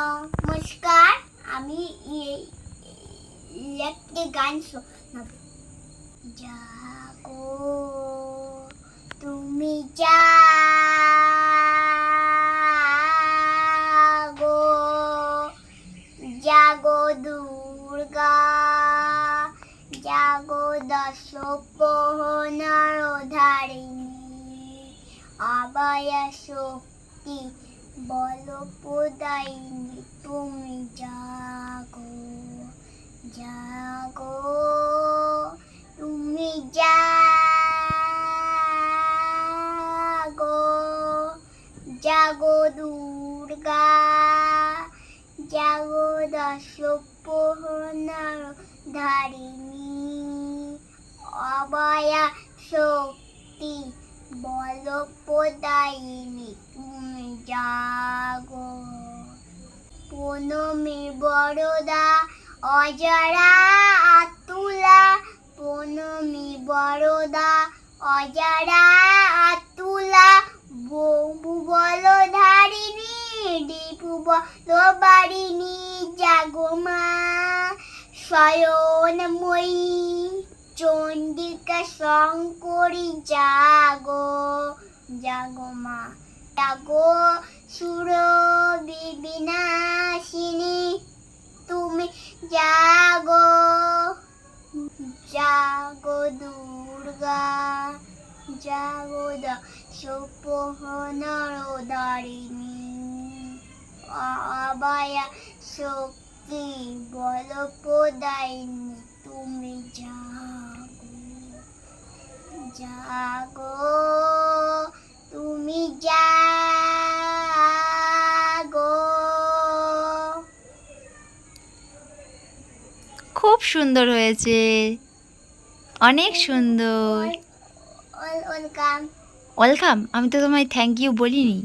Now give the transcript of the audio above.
নমস্কার, আমি একটি গান শোনাব। জাগো, তুমি জাগো জাগো দুর্গা, জাগো দশ পোহনার ধারিণী আবায়া শক্তি বল পোদাইনি, তুমি জাগো জাগো, তুমি জাগো জাগো দুর্গা, জাগো দশ পোহনার ধারিণী, অবয়া শক্তি বল পোদাইনি তুমি জাগো। পনমি বড়দা অজরা আতুলা। পনমি বড়দা অজরা আতুলা। বউ বল ধারিণী দীপু বল বাড়িনি জাগো মা। শয়নময়ী, চন্ডিকা শঙ্করী জাগো জাগো মা জাগো সুর বিনাশিনী, তুমি জাগো জাগো দুর্গা, জাগো দশপোহনর ধারিণী আবায়া শক্তি বল পোদাইনি তুমি জাগো জাগো, তুমি জাগো খুব সুন্দর হয়েছে। অনেক সুন্দর। ওয়েলকাম আমি তো তোমায় থ্যাংক ইউ বলিনি।